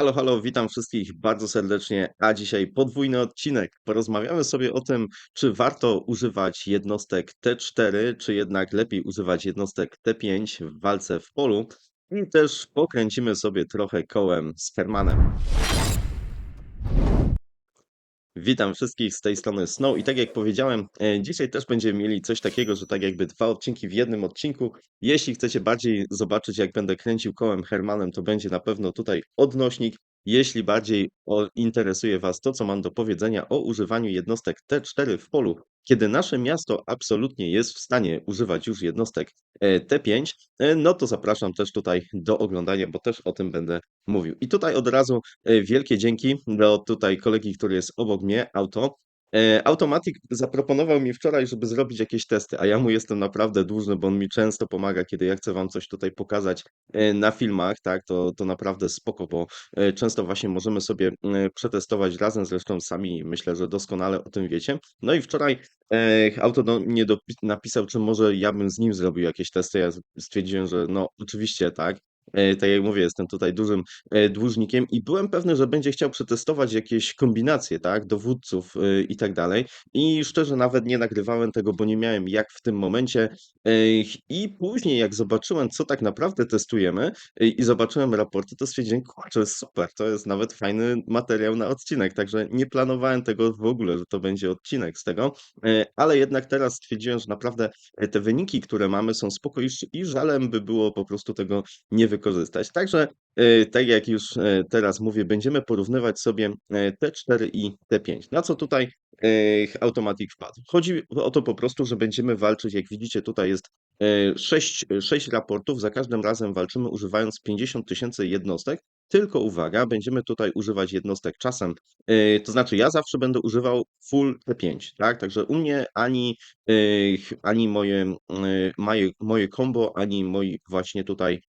Halo, halo, witam wszystkich bardzo serdecznie, a dzisiaj podwójny odcinek. Porozmawiamy sobie o tym, czy warto używać jednostek T4, czy jednak lepiej używać jednostek T5 w walce w polu. I też pokręcimy sobie trochę kołem z Hermanem. Witam wszystkich z tej strony Snow i tak jak powiedziałem, e, dzisiaj też będziemy mieli coś takiego, że tak jakby dwa odcinki w jednym odcinku. Jeśli chcecie bardziej zobaczyć, jak będę kręcił kołem Hermanem, to będzie na pewno tutaj odnośnik. Jeśli bardziej interesuje Was to, co mam do powiedzenia o używaniu jednostek T4 w polu, kiedy nasze miasto absolutnie jest w stanie używać już jednostek e, T5, e, no to zapraszam też tutaj do oglądania, bo też o tym będę mówił. I tutaj od razu e, wielkie dzięki do tutaj kolegi, który jest obok mnie, Auto. E, Automatic zaproponował mi wczoraj, żeby zrobić jakieś testy, a ja mu jestem naprawdę dłużny, bo on mi często pomaga, kiedy ja chcę wam coś tutaj pokazać e, na filmach, tak, to, to naprawdę spoko, bo e, często właśnie możemy sobie przetestować razem, zresztą sami myślę, że doskonale o tym wiecie. No i wczoraj Auto mnie napisał, czy może ja bym z nim zrobił jakieś testy. Ja stwierdziłem, że no oczywiście tak. E, Tak jak mówię, jestem tutaj dużym e, dłużnikiem i byłem pewny, że będzie chciał przetestować jakieś kombinacje, tak, dowódców e, i tak dalej. I szczerze nawet nie nagrywałem tego, bo nie miałem jak w tym momencie. I później, jak zobaczyłem, co tak naprawdę testujemy i zobaczyłem raporty, to stwierdziłem, kurczę, super, to jest nawet fajny materiał na odcinek. Także nie planowałem tego w ogóle, że to będzie odcinek z tego, ale jednak teraz stwierdziłem, że naprawdę te wyniki, które mamy, są spoko i i żalem by było po prostu tego nie wykorzystać. Także, e, tak jak już e, teraz mówię, będziemy porównywać sobie e, T4 i T5. Na co tutaj Automatic wpadł? Chodzi o to po prostu, że będziemy walczyć, jak widzicie, tutaj jest 6, 6 raportów, za każdym razem walczymy używając 50 tysięcy jednostek. Tylko uwaga, będziemy tutaj używać jednostek czasem, e, to znaczy ja zawsze będę używał full T5, tak? Także u mnie ani, e, ani moje, e, moje, moje combo, ani moi właśnie tutaj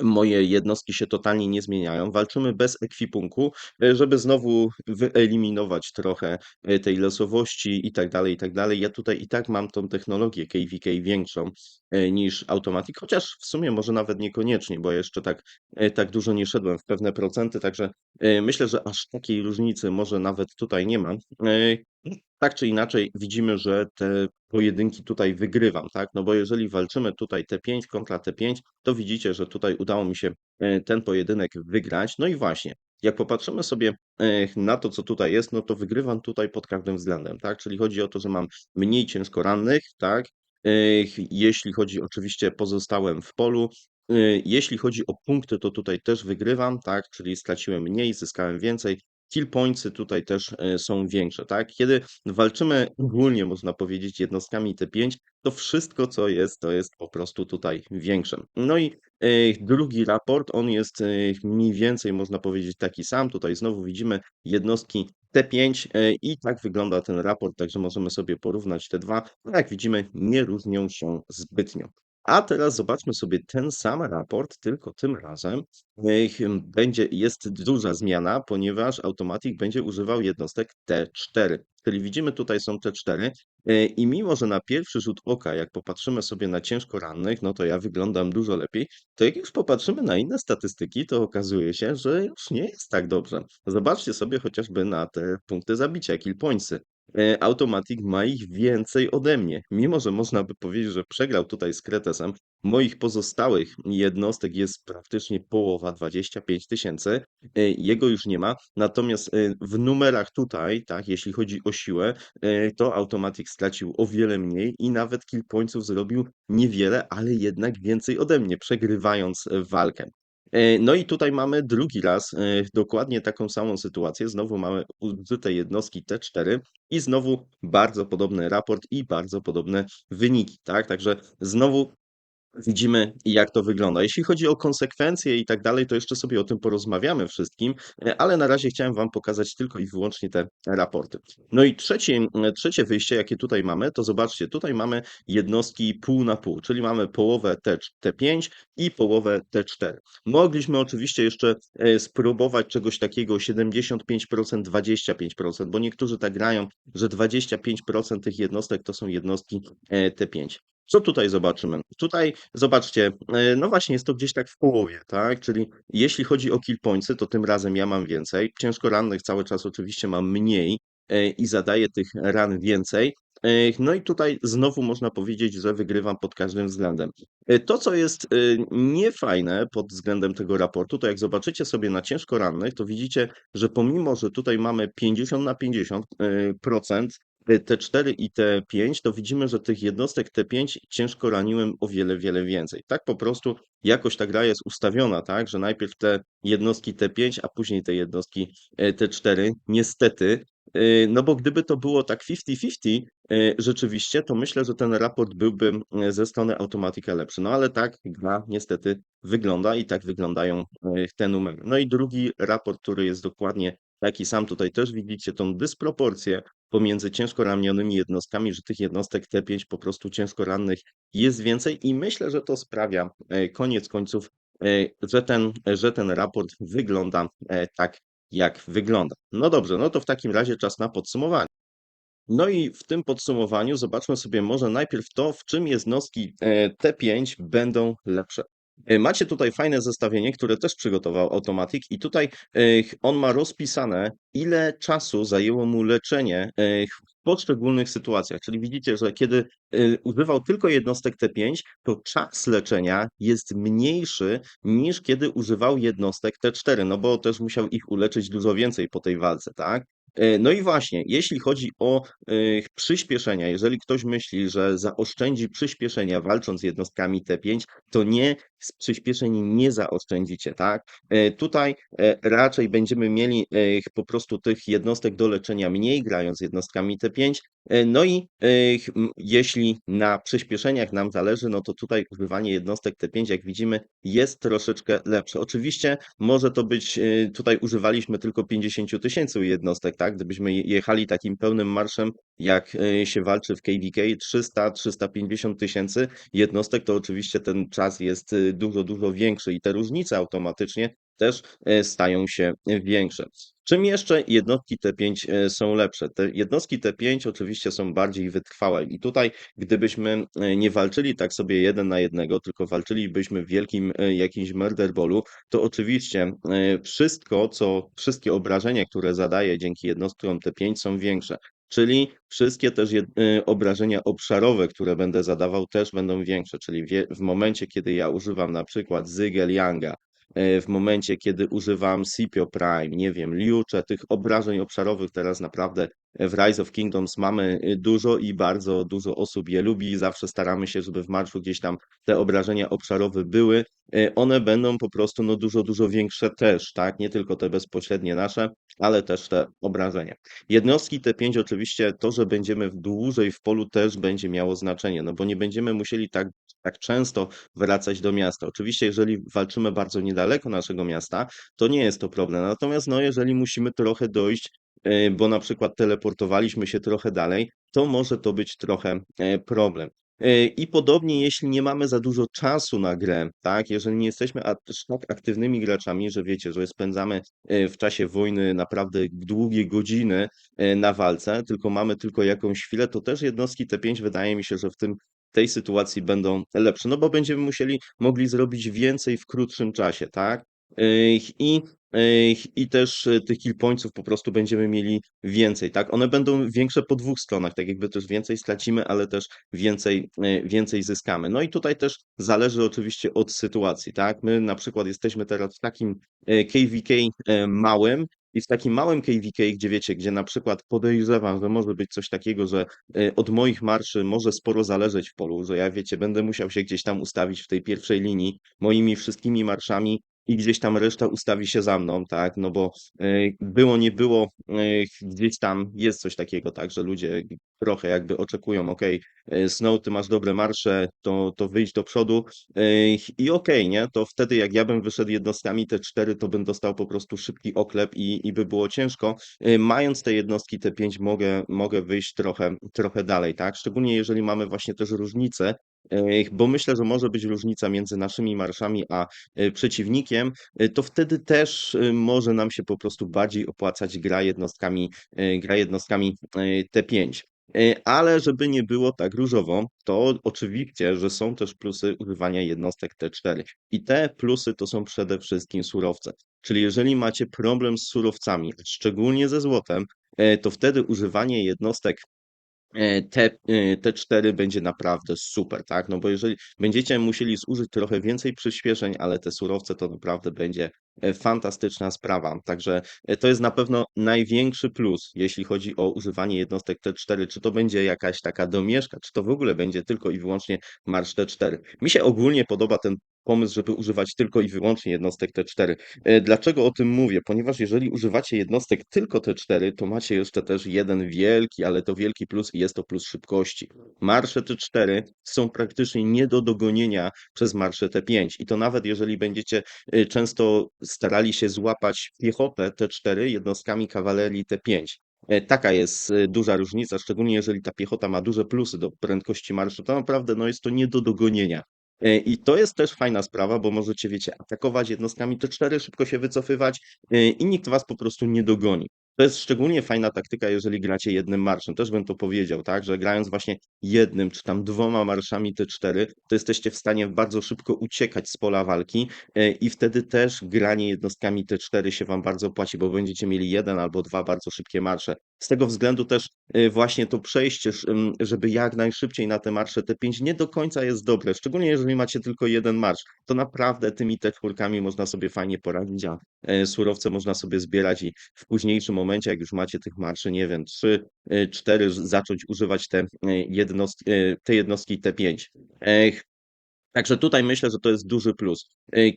moje jednostki się totalnie nie zmieniają. Walczymy bez ekwipunku, e, żeby znowu wyeliminować trochę e, tej losowości i tak dalej, i tak dalej. Ja tutaj i tak mam tą technologię KVK większą e, niż Automatic, chociaż w sumie może nawet niekoniecznie, bo jeszcze tak, tak dużo nie szedłem w pewne procenty, także myślę, że aż takiej różnicy może nawet tutaj nie mam. Tak czy inaczej widzimy, że te pojedynki tutaj wygrywam, tak? No bo jeżeli walczymy tutaj T5 kontra T5, to widzicie, że tutaj udało mi się e, ten pojedynek wygrać. No i właśnie, jak popatrzymy sobie e, na to, co tutaj jest, no to wygrywam tutaj pod każdym względem, tak? Czyli chodzi o to, że mam mniej ciężko rannych, tak? E, Jeśli chodzi oczywiście pozostałem w polu, jeśli chodzi o punkty, to tutaj też wygrywam, tak? Czyli straciłem mniej, zyskałem więcej. Kill pointsy tutaj też e, są większe, tak? Kiedy walczymy ogólnie, można powiedzieć, jednostkami T5, to wszystko, co jest, to jest po prostu tutaj większe. No i e, drugi raport, on jest e, mniej więcej, można powiedzieć, taki sam. Tutaj znowu widzimy jednostki T5 e, i tak wygląda ten raport, także możemy sobie porównać te dwa. No jak widzimy, nie różnią się zbytnio. A teraz zobaczmy sobie ten sam raport, tylko tym razem będzie, jest duża zmiana, ponieważ Automatic będzie używał jednostek T4. Czyli widzimy tutaj są T4 e, i mimo, że na pierwszy rzut oka, jak popatrzymy sobie na ciężko rannych, no to ja wyglądam dużo lepiej, to jak już popatrzymy na inne statystyki, to okazuje się, że już nie jest tak dobrze. Zobaczcie sobie chociażby na te punkty zabicia, kill pointsy. E, Automatic ma ich więcej ode mnie. Mimo, że można by powiedzieć, że przegrał tutaj z Kretesem, moich pozostałych jednostek jest praktycznie połowa, 25 tysięcy. E, Jego już nie ma. Natomiast e, w numerach tutaj, tak, jeśli chodzi o siłę, e, to Automatic stracił o wiele mniej i nawet kill pointsów zrobił niewiele, ale jednak więcej ode mnie, przegrywając walkę. E, No i tutaj mamy drugi raz e, dokładnie taką samą sytuację. Znowu mamy użyte jednostki T4 i znowu bardzo podobny raport i bardzo podobne wyniki, tak? Także znowu widzimy, jak to wygląda. Jeśli chodzi o konsekwencje i tak dalej, to jeszcze sobie o tym porozmawiamy wszystkim, ale na razie chciałem Wam pokazać tylko i wyłącznie te raporty. No i trzecie, trzecie wyjście, jakie tutaj mamy, to zobaczcie, tutaj mamy jednostki pół na pół, czyli mamy połowę T, T5 i połowę T4. Mogliśmy oczywiście jeszcze e, spróbować czegoś takiego 75%, 25%, bo niektórzy tak grają, że 25% tych jednostek to są jednostki e, T5. Co tutaj zobaczymy? Tutaj zobaczcie, e, no właśnie jest to gdzieś tak w połowie, tak? Czyli jeśli chodzi o kill pointsy, to tym razem ja mam więcej. Ciężko rannych cały czas oczywiście mam mniej e, i zadaję tych ran więcej. E, No i tutaj znowu można powiedzieć, że wygrywam pod każdym względem. To, co jest niefajne pod względem tego raportu, to jak zobaczycie sobie na ciężko rannych, to widzicie, że pomimo, że tutaj mamy 50 na 50 e, procent T4 i T5, to widzimy, że tych jednostek T5 ciężko raniłem o wiele, wiele więcej. Tak po prostu jakoś ta gra jest ustawiona, tak, że najpierw te jednostki T5, a później te jednostki e, T4. Niestety, e, no bo gdyby to było tak 50-50 e, rzeczywiście, to myślę, że ten raport byłby ze strony Automatica lepszy. No ale tak gra niestety wygląda i tak wyglądają te numery. No i drugi raport, który jest dokładnie taki sam, tutaj też widzicie tą dysproporcję pomiędzy ciężko ranionymi jednostkami, że tych jednostek T5 po prostu ciężko rannych jest więcej i myślę, że to sprawia e, koniec końców, e, że ten, że ten raport wygląda e, tak, jak wygląda. No dobrze, no to w takim razie czas na podsumowanie. No i w tym podsumowaniu zobaczmy sobie może najpierw to, w czym jednostki e, T5 będą lepsze. E, Macie tutaj fajne zestawienie, które też przygotował Automatic i tutaj e, on ma rozpisane, ile czasu zajęło mu leczenie e, w poszczególnych sytuacjach. Czyli widzicie, że kiedy używał tylko jednostek T5, to czas leczenia jest mniejszy niż kiedy używał jednostek T4, no bo też musiał ich uleczyć dużo więcej po tej walce, tak? E, No i właśnie, jeśli chodzi o e, przyspieszenia, jeżeli ktoś myśli, że zaoszczędzi przyspieszenia walcząc jednostkami T5, to nie, z przyspieszeń nie zaoszczędzicie, tak? E, Tutaj raczej będziemy mieli po prostu tych jednostek do leczenia mniej, grając jednostkami T5. E, No i e, jeśli na przyspieszeniach nam zależy, no to tutaj używanie jednostek T5, jak widzimy, jest troszeczkę lepsze. Oczywiście może to być, e, tutaj używaliśmy tylko 50 tysięcy jednostek, tak? Gdybyśmy je- jechali takim pełnym marszem, jak się walczy w KVK, 300-350 tysięcy jednostek, to oczywiście ten czas jest dużo, dużo większy i te różnice automatycznie też e, stają się większe. Czym jeszcze jednostki T5 e, są lepsze? Te jednostki T5 oczywiście są bardziej wytrwałe i tutaj gdybyśmy e, nie walczyli tak sobie jeden na jednego, tylko walczylibyśmy w wielkim jakimś murder ballu, to oczywiście wszystko, co, wszystkie obrażenia, które zadaje dzięki jednostkom T5 są większe. Czyli wszystkie też obrażenia obszarowe, które będę zadawał, też będą większe. Czyli w momencie, kiedy ja używam na przykład Zygel Yanga, w momencie, kiedy używam Scipio Prime, nie wiem, Liucze, tych obrażeń obszarowych teraz naprawdę w Rise of Kingdoms mamy y, dużo i bardzo dużo osób je lubi. Zawsze staramy się, żeby w marszu gdzieś tam te obrażenia obszarowe były. Y, One będą po prostu no, dużo, dużo większe też, tak? Nie tylko te bezpośrednie nasze, ale też te obrażenia. Jednostki T5 oczywiście to, że będziemy dłużej w polu też będzie miało znaczenie, no bo nie będziemy musieli tak, tak często wracać do miasta. Oczywiście, jeżeli walczymy bardzo niedaleko naszego miasta, to nie jest to problem. Natomiast no, jeżeli musimy trochę dojść bo na przykład teleportowaliśmy się trochę dalej, to może to być trochę e, problem. E, I podobnie, jeśli nie mamy za dużo czasu na grę, tak, jeżeli nie jesteśmy aż tak aktywnymi graczami, że wiecie, że spędzamy e, w czasie wojny naprawdę długie godziny e, na walce, tylko mamy tylko jakąś chwilę, to też jednostki T5 wydaje mi się, że w tym tej sytuacji będą lepsze, no bo będziemy musieli, mogli zrobić więcej w krótszym czasie, tak? E, I I też e, tych kill pointsów po prostu będziemy mieli więcej, tak? One będą większe po dwóch stronach, tak jakby też więcej stracimy, ale też więcej, e, więcej zyskamy. No i tutaj też zależy oczywiście od sytuacji, tak? My na przykład jesteśmy teraz w takim KVK e, małym i w takim małym KVK, gdzie wiecie, gdzie na przykład podejrzewam, że może być coś takiego, że od moich marszy może sporo zależeć w polu, że ja wiecie, będę musiał się gdzieś tam ustawić w tej pierwszej linii moimi wszystkimi marszami i gdzieś tam reszta ustawi się za mną, tak? No bo e, było, nie było, e, gdzieś tam jest coś takiego, tak, że ludzie trochę jakby oczekują, okej, e, Snow, ty masz dobre marsze, to, to wyjdź do przodu i okej, nie? To wtedy jak ja bym wyszedł jednostkami te cztery, to bym dostał po prostu szybki oklep i, i by było ciężko. Mając te jednostki te pięć mogę, mogę wyjść trochę, trochę dalej, tak? Szczególnie jeżeli mamy właśnie też różnice, bo myślę, że może być różnica między naszymi marszami a e, przeciwnikiem, e, to wtedy też e, może nam się po prostu bardziej opłacać gra jednostkami, gra jednostkami e, T5. E, ale żeby nie było tak różowo, to oczywiście, że są też plusy używania jednostek T4. I te plusy to są przede wszystkim surowce. Czyli jeżeli macie problem z surowcami, szczególnie ze złotem, to wtedy używanie jednostek e, te, e, T4 będzie naprawdę super, tak? No bo jeżeli będziecie musieli zużyć trochę więcej przyspieszeń, ale te surowce to naprawdę będzie e, fantastyczna sprawa. Także to jest na pewno największy plus, jeśli chodzi o używanie jednostek T4. Czy to będzie jakaś taka domieszka, czy to w ogóle będzie tylko i wyłącznie marsz T4. Mi się ogólnie podoba ten pomysł, żeby używać tylko i wyłącznie jednostek T4. E, Dlaczego o tym mówię? Ponieważ jeżeli używacie jednostek tylko T4, to macie jeszcze też jeden wielki, ale to wielki plus i jest to plus szybkości. Marsze T4 są praktycznie nie do dogonienia przez marsze T5 i to nawet jeżeli będziecie y, często starali się złapać piechotę T4 jednostkami kawalerii T5. E, Taka jest duża różnica, szczególnie jeżeli ta piechota ma duże plusy do prędkości marszu, to naprawdę no, jest to nie do dogonienia. E, I to jest też fajna sprawa, bo możecie, wiecie, atakować jednostkami T4, szybko się wycofywać e, i nikt was po prostu nie dogoni. To jest szczególnie fajna taktyka, jeżeli gracie jednym marszem. Też bym to powiedział, tak, że grając właśnie jednym czy tam dwoma marszami T4, to jesteście w stanie bardzo szybko uciekać z pola walki e, i wtedy też granie jednostkami T4 się wam bardzo opłaci, bo będziecie mieli jeden albo dwa bardzo szybkie marsze. Z tego względu też e, właśnie to przejście, żeby jak najszybciej na te marsze T5 nie do końca jest dobre, szczególnie jeżeli macie tylko jeden marsz, to naprawdę tymi T4 można sobie fajnie poradzić, a e, surowce można sobie zbierać i w późniejszym momencie, jak już macie tych marszy, nie wiem, 3, 4, zacząć używać te e, jednostki, e, te jednostki T5. Ech, Także tutaj myślę, że to jest duży plus.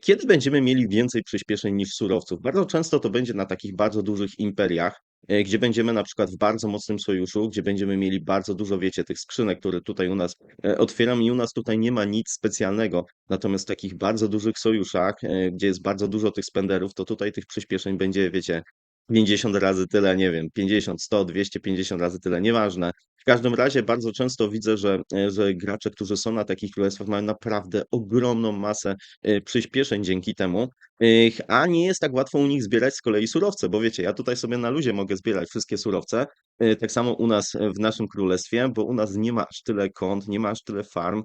Kiedy będziemy mieli więcej przyspieszeń niż surowców? Bardzo często to będzie na takich bardzo dużych imperiach, gdzie będziemy na przykład w bardzo mocnym sojuszu, gdzie będziemy mieli bardzo dużo, wiecie, tych skrzynek, które tutaj u nas otwieram i u nas tutaj nie ma nic specjalnego. Natomiast w takich bardzo dużych sojuszach, gdzie jest bardzo dużo tych spenderów, to tutaj tych przyspieszeń będzie, wiecie, 50 razy tyle, nie wiem, 50, 100, 250 razy tyle, nieważne. W każdym razie bardzo często widzę, że, e, że gracze, którzy są na takich królestwach, mają naprawdę ogromną masę e, przyspieszeń dzięki temu, a nie jest tak łatwo u nich zbierać z kolei surowce, bo wiecie, ja tutaj sobie na luzie mogę zbierać wszystkie surowce, e, tak samo u nas w naszym królestwie, bo u nas nie ma aż tyle kont, nie ma aż tyle farm,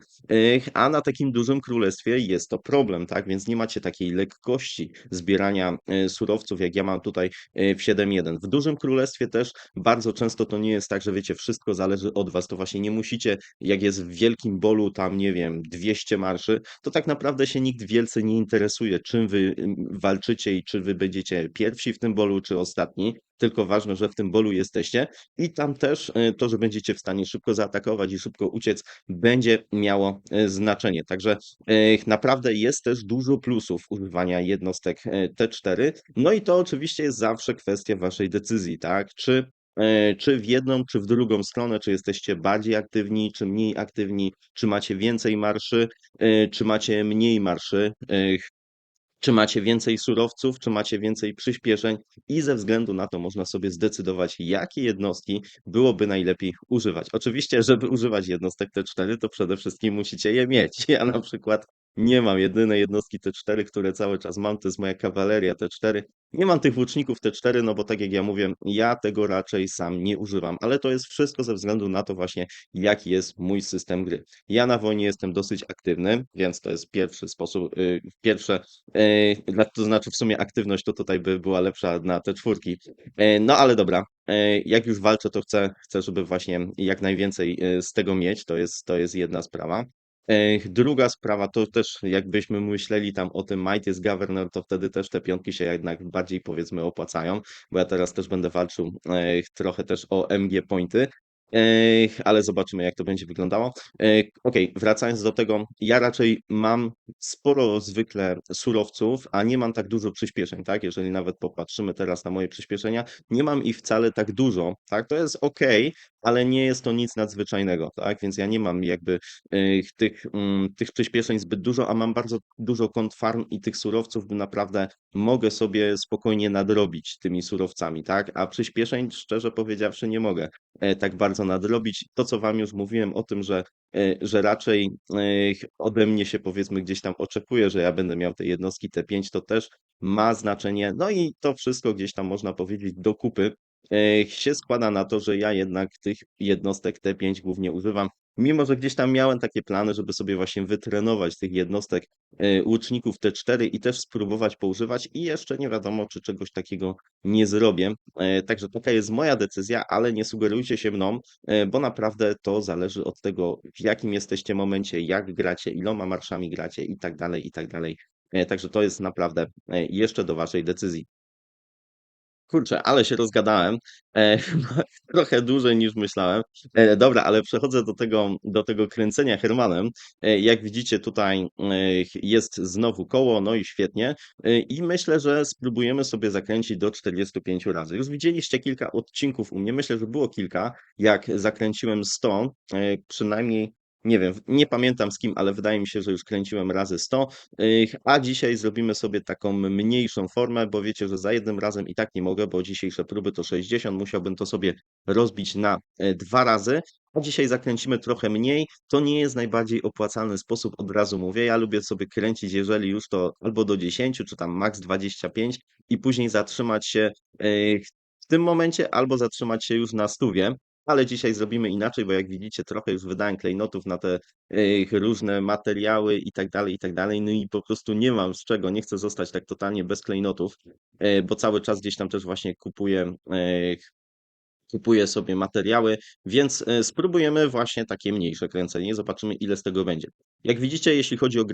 a na takim dużym królestwie jest to problem, tak? Więc nie macie takiej lekkości zbierania surowców, jak ja mam tutaj w 7.1. W dużym królestwie też bardzo często to nie jest tak, że wiecie, wszystko zależy od was, to właśnie nie musicie, jak jest w wielkim bolu tam, nie wiem, 200 marszy, to tak naprawdę się nikt wielce nie interesuje, czym wy ym, walczycie i czy wy będziecie pierwsi w tym bolu, czy ostatni. Tylko ważne, że w tym bolu jesteście i tam też e, to, że będziecie w stanie szybko zaatakować i szybko uciec, będzie miało e, znaczenie. Także e, naprawdę jest też dużo plusów używania jednostek e, T4. No i to oczywiście jest zawsze kwestia waszej decyzji, tak? Czy czy w jedną, czy w drugą stronę, czy jesteście bardziej aktywni, czy mniej aktywni, czy macie więcej marszy, e, czy macie mniej marszy, e, czy macie więcej surowców, czy macie więcej przyspieszeń i ze względu na to można sobie zdecydować, jakie jednostki byłoby najlepiej używać. Oczywiście, żeby używać jednostek T4, to przede wszystkim musicie je mieć. Ja na przykład nie mam jedyne jednostki T4, które cały czas mam, to jest moja kawaleria T4. Nie mam tych łuczników T4, no bo tak jak ja mówię, ja tego raczej sam nie używam, ale to jest wszystko ze względu na to właśnie, jaki jest mój system gry. Ja na wojnie jestem dosyć aktywny, więc to jest pierwszy sposób, y, pierwsze, y, dla- to znaczy w sumie aktywność to tutaj by była lepsza na te czwórki. Y, No ale dobra, y, jak już walczę, to chcę, chcę, żeby właśnie jak najwięcej y, z tego mieć, to jest, to jest jedna sprawa. Druga sprawa to też, jakbyśmy myśleli tam o tym Might is Governor, to wtedy też te piątki się jednak bardziej powiedzmy opłacają, bo ja teraz też będę walczył trochę też o MG pointy, ale zobaczymy jak to będzie wyglądało. Okej, wracając do tego, ja raczej mam sporo zwykle surowców, a nie mam tak dużo przyspieszeń, tak? Jeżeli nawet popatrzymy teraz na moje przyspieszenia, nie mam ich wcale tak dużo, tak? To jest ok, ale nie jest to nic nadzwyczajnego, tak? Więc ja nie mam jakby tych, mm, tych przyspieszeń zbyt dużo, a mam bardzo dużo kont farm i tych surowców, by naprawdę mogę sobie spokojnie nadrobić tymi surowcami, tak? A przyspieszeń, szczerze powiedziawszy, nie mogę tak bardzo nadrobić. To, co wam już mówiłem o tym, że, e, że raczej e, ode mnie się powiedzmy gdzieś tam oczekuje, że ja będę miał te jednostki T5, to też ma znaczenie. No i to wszystko gdzieś tam można powiedzieć do kupy e, się składa na to, że ja jednak tych jednostek T5 głównie używam. Mimo, że gdzieś tam miałem takie plany, żeby sobie właśnie wytrenować tych jednostek e, łuczników T4 i też spróbować poużywać i jeszcze nie wiadomo, czy czegoś takiego nie zrobię. E, Także taka jest moja decyzja, ale nie sugerujcie się mną, e, bo naprawdę to zależy od tego, w jakim jesteście momencie, jak gracie, iloma marszami gracie i tak dalej, i tak dalej. Także to jest naprawdę jeszcze do waszej decyzji. Kurczę, ale się rozgadałem. E, trochę dłużej niż myślałem. E, dobra, ale przechodzę do tego, do tego kręcenia Hermanem. E, jak widzicie, tutaj e, jest znowu koło, no i świetnie. E, I myślę, że spróbujemy sobie zakręcić do 45 razy. Już widzieliście kilka odcinków u mnie, myślę, że było kilka, jak zakręciłem 100, e, przynajmniej. Nie wiem, nie pamiętam z kim, ale wydaje mi się, że już kręciłem razy 100. Ych, A dzisiaj zrobimy sobie taką mniejszą formę, bo wiecie, że za jednym razem i tak nie mogę, bo dzisiejsze próby to 60, musiałbym to sobie rozbić na e, dwa razy. A dzisiaj zakręcimy trochę mniej. To nie jest najbardziej opłacalny sposób, od razu mówię. Ja lubię sobie kręcić, jeżeli już to albo do 10, czy tam max 25 i później zatrzymać się w tym momencie, albo zatrzymać się już na stówie. Ale dzisiaj zrobimy inaczej, bo jak widzicie, trochę już wydałem klejnotów na te różne materiały i tak dalej, i tak dalej. No i po prostu nie mam z czego, nie chcę zostać tak totalnie bez klejnotów, e, bo cały czas gdzieś tam też właśnie kupuję, e, kupuję sobie materiały, więc e, spróbujemy właśnie takie mniejsze kręcenie, zobaczymy ile z tego będzie. Jak widzicie, jeśli chodzi o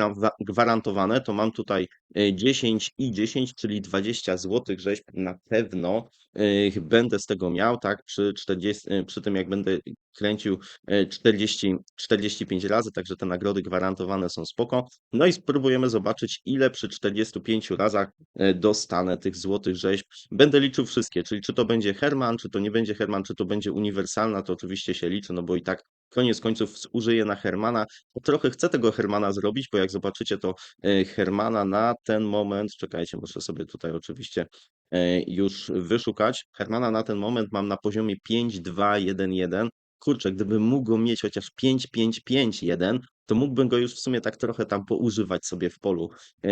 gwarantowane, to mam tutaj e, 10 i 10, czyli 20 zł rzeźb na pewno e, będę z tego miał, tak, przy 40, e, przy tym jak będę kręcił e, 40, 45 razy, także te nagrody gwarantowane są spoko. No i spróbujemy zobaczyć, ile przy 45 razach e, dostanę tych złotych rzeźb. Będę liczył wszystkie, czyli czy to będzie Herman, czy to nie będzie Herman, czy to będzie uniwersalna, to oczywiście się liczy, no bo i tak koniec końców użyję na Hermana. Trochę chcę tego Hermana zrobić, bo jak zobaczycie, to e, Hermana na ten moment, czekajcie, muszę sobie tutaj oczywiście e, już wyszukać. Hermana na ten moment mam na poziomie 5, 2, 1, 1. Kurczę, gdybym mógł go mieć chociaż 5, 5, 5, 1, to mógłbym go już w sumie tak trochę tam poużywać sobie w polu. e,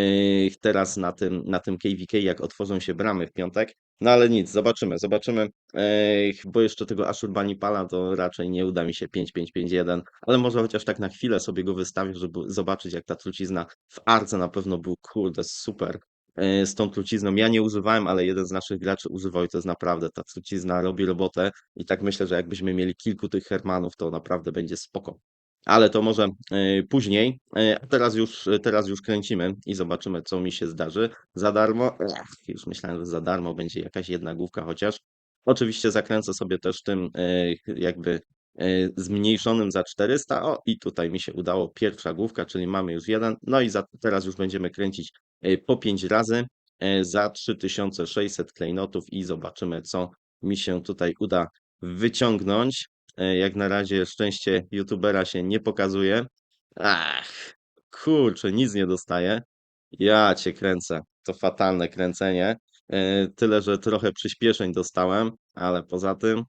Teraz na tym, na tym KVK, jak otworzą się bramy w piątek. No ale nic, zobaczymy, zobaczymy, Ej, bo jeszcze tego Ashurbanipala to raczej nie uda mi się 5-5-5-1, ale może chociaż tak na chwilę sobie go wystawię, żeby zobaczyć jak ta trucizna w Arce na pewno był, kurde, super z tą trucizną. Ja nie używałem, ale jeden z naszych graczy używał i to jest naprawdę, ta trucizna robi robotę i tak myślę, że jakbyśmy mieli kilku tych Hermanów, to naprawdę będzie spoko. Ale to może e, później. E, teraz już, teraz już kręcimy i zobaczymy, co mi się zdarzy. Za darmo. Ech, już myślałem, że za darmo będzie jakaś jedna główka chociaż. Oczywiście zakręcę sobie też tym e, jakby e, zmniejszonym za 400. O, i tutaj mi się udało pierwsza główka, czyli mamy już jeden. No i za, teraz już będziemy kręcić e, po 5 razy e, za 3600 klejnotów i zobaczymy, co mi się tutaj uda wyciągnąć. E, Jak na razie szczęście youtubera się nie pokazuje. Ach, kurczę, nic nie dostaję. Ja cię kręcę. To fatalne kręcenie. E, Tyle, że trochę przyspieszeń dostałem, ale poza tym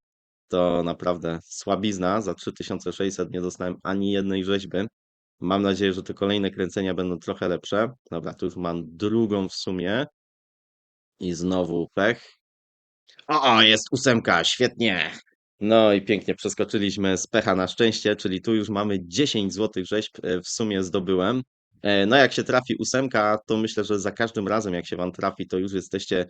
to naprawdę słabizna. Za 3600 nie dostałem ani jednej rzeźby. Mam nadzieję, że te kolejne kręcenia będą trochę lepsze. Dobra, tu już mam drugą w sumie. I znowu pech. O, jest ósemka, świetnie. No i pięknie przeskoczyliśmy z pecha na szczęście, czyli tu już mamy 10 złotych rzeźb e, w sumie zdobyłem. E, No jak się trafi ósemka, to myślę, że za każdym razem jak się wam trafi, to już jesteście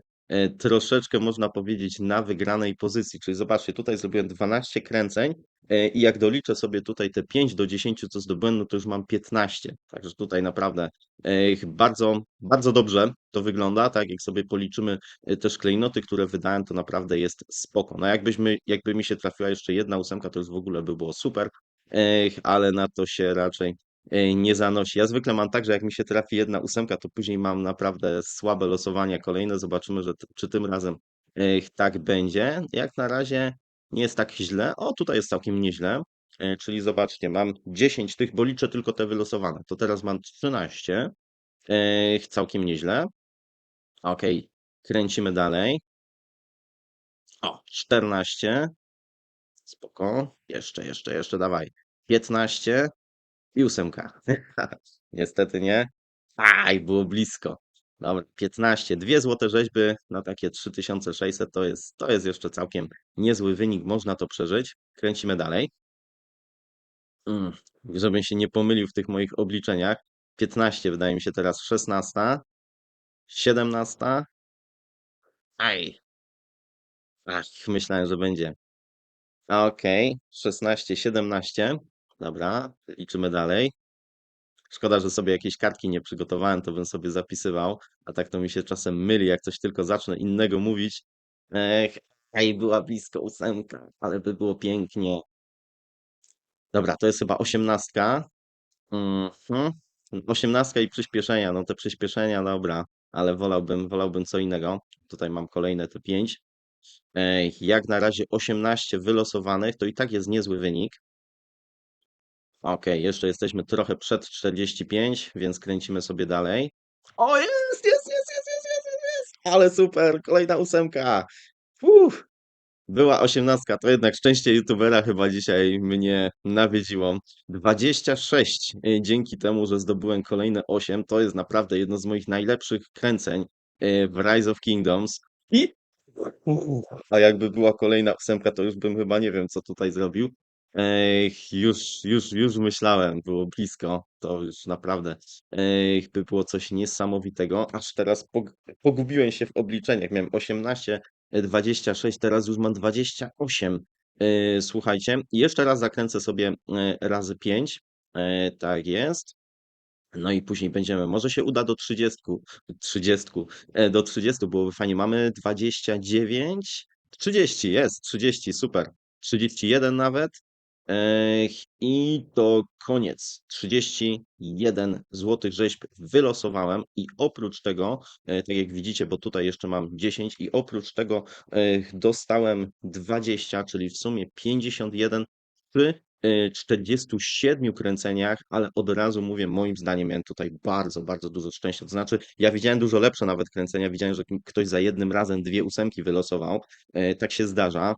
troszeczkę można powiedzieć na wygranej pozycji. Czyli zobaczcie, tutaj zrobiłem 12 kręceń e, i jak doliczę sobie tutaj te 5 do 10, co zdobyłem, no to już mam 15. Także tutaj naprawdę e, bardzo, bardzo dobrze to wygląda, tak jak sobie policzymy e, też klejnoty, które wydałem, to naprawdę jest spoko. No jakbyśmy, jakby mi się trafiła jeszcze jedna ósemka, to już w ogóle by było super, ale na to się raczej e, nie zanosi. Ja zwykle mam tak, że jak mi się trafi jedna ósemka, to później mam naprawdę słabe losowania kolejne. Zobaczymy, że czy tym razem ech, tak będzie. Jak na razie nie jest tak źle. O, tutaj jest całkiem nieźle. E, Czyli zobaczcie, mam 10 tych, bo liczę tylko te wylosowane. To teraz mam 13. Ech, Całkiem nieźle. Okej, kręcimy dalej. O, 14. Spoko. Jeszcze, jeszcze, jeszcze, dawaj. 15 i ósemka. Niestety nie. Aj, było blisko. Dobra, 15. Dwie złote rzeźby na takie 3600 to jest, to jest jeszcze całkiem niezły wynik, można to przeżyć. Kręcimy dalej. Mm, żebym się nie pomylił w tych moich obliczeniach. 15 wydaje mi się teraz 16. 17. Aj. Ach, myślałem, że będzie. Okej, 16, 17. Dobra, liczymy dalej. Szkoda, że sobie jakieś kartki nie przygotowałem, to bym sobie zapisywał, a tak to mi się czasem myli, jak coś tylko zacznę innego mówić. Ech, była blisko ósemka, ale by było pięknie. Dobra, to jest chyba osiemnastka. Mhm. Osiemnastka i przyspieszenia, no te przyspieszenia, dobra, ale wolałbym, wolałbym co innego. Tutaj mam kolejne te pięć. Ej, jak na razie 18 wylosowanych, to i tak jest niezły wynik. Ok, jeszcze jesteśmy trochę przed 45, więc kręcimy sobie dalej. O, jest, jest, jest, jest, jest, jest, jest, ale super, kolejna ósemka. Uff. Była osiemnastka, to jednak szczęście youtubera chyba dzisiaj mnie nawiedziło. 26, e, dzięki temu, że zdobyłem kolejne 8, to jest naprawdę jedno z moich najlepszych kręceń e, w Rise of Kingdoms. I a jakby była kolejna ósemka, to już bym chyba nie wiem, co tutaj zrobił. Ej, już, już, już myślałem, było blisko, to już naprawdę ej, by było coś niesamowitego, aż teraz pog- pogubiłem się w obliczeniach, miałem 18, e, 26, teraz już mam 28. E, Słuchajcie, jeszcze raz zakręcę sobie e, razy 5, tak jest. No i później będziemy, może się uda do 30, 30, e, do 30 byłoby fajnie. Mamy 29, 30, jest, 30, super. 31 nawet. I to koniec. 31 złotych rzeźb wylosowałem i oprócz tego, e, tak jak widzicie, bo tutaj jeszcze mam 10 i oprócz tego e, dostałem 20, czyli w sumie 51 przy e, 47 kręceniach, ale od razu mówię, moim zdaniem miałem tutaj bardzo, bardzo dużo szczęścia. To znaczy, ja widziałem dużo lepsze nawet kręcenia, widziałem, że ktoś za jednym razem dwie ósemki wylosował. E, Tak się zdarza e,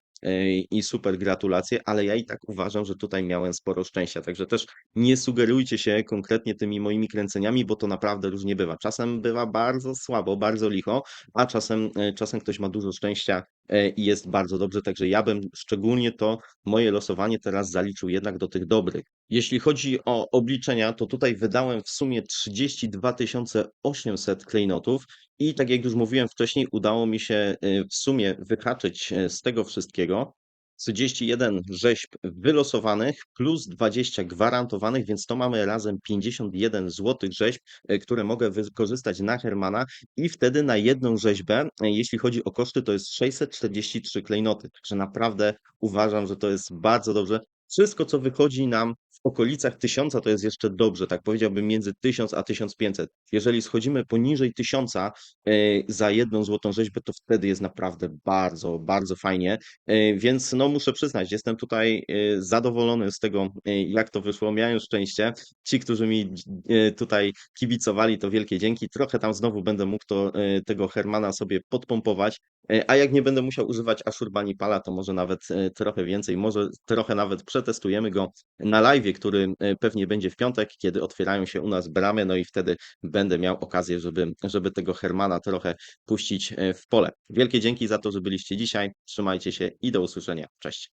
i super gratulacje, ale ja i tak uważam, że tutaj miałem sporo szczęścia. Także też nie sugerujcie się konkretnie tymi moimi kręceniami, bo to naprawdę różnie bywa. Czasem bywa bardzo słabo, bardzo licho, a czasem, e, czasem ktoś ma dużo szczęścia e, i jest bardzo dobrze. Także ja bym szczególnie to moje losowanie teraz zaliczył jednak do tych dobrych. Jeśli chodzi o obliczenia, to tutaj wydałem w sumie 32 800 klejnotów i tak jak już mówiłem wcześniej, udało mi się y, w sumie wyhaczyć y, z tego wszystkiego 31 rzeźb wylosowanych plus 20 gwarantowanych, więc to mamy razem 51 złotych rzeźb, y, które mogę wykorzystać na Hermana i wtedy na jedną rzeźbę, y, jeśli chodzi o koszty, to jest 643 klejnoty. Także naprawdę uważam, że to jest bardzo dobrze. Wszystko, co wychodzi nam okolicach 1000, to jest jeszcze dobrze, tak powiedziałbym między 1000 a 1500. Jeżeli schodzimy poniżej 1000 e, za jedną złotą rzeźbę, to wtedy jest naprawdę bardzo, bardzo fajnie. E, Więc no muszę przyznać, jestem tutaj e, zadowolony z tego, jak to wyszło. Miałem szczęście. Ci, którzy mi tutaj kibicowali, to wielkie dzięki. Trochę tam znowu będę mógł to, tego Hermana sobie podpompować. A jak nie będę musiał używać Ashurbanipala, to może nawet trochę więcej, może trochę nawet przetestujemy go na live, który e, pewnie będzie w piątek, kiedy otwierają się u nas bramy, no i wtedy będę miał okazję, żeby, żeby tego Hermana trochę puścić e, w pole. Wielkie dzięki za to, że byliście dzisiaj. Trzymajcie się i do usłyszenia. Cześć.